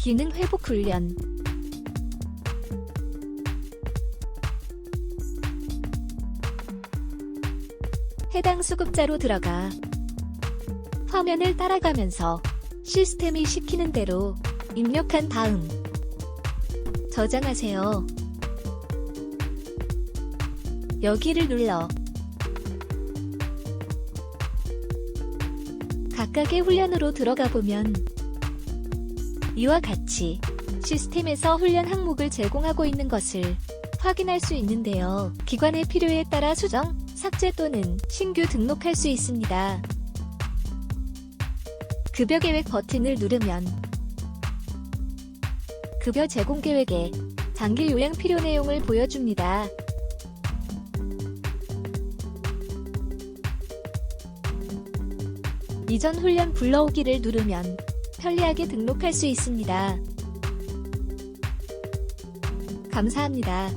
기능 회복 훈련 해당 수급자로 들어가 화면을 따라가면서 시스템이 시키는 대로 입력한 다음 저장하세요. 여기를 눌러 각각의 훈련으로 들어가 보면 이와 같이 시스템에서 훈련 항목을 제공하고 있는 것을 확인할 수 있는데요. 기관의 필요에 따라 수정, 삭제 또는 신규 등록할 수 있습니다. 급여 계획 버튼을 누르면 급여 제공 계획의 장기 요양 필요 내용을 보여줍니다. 이전 훈련 불러오기를 누르면 편리하게 등록할 수 있습니다. 감사합니다.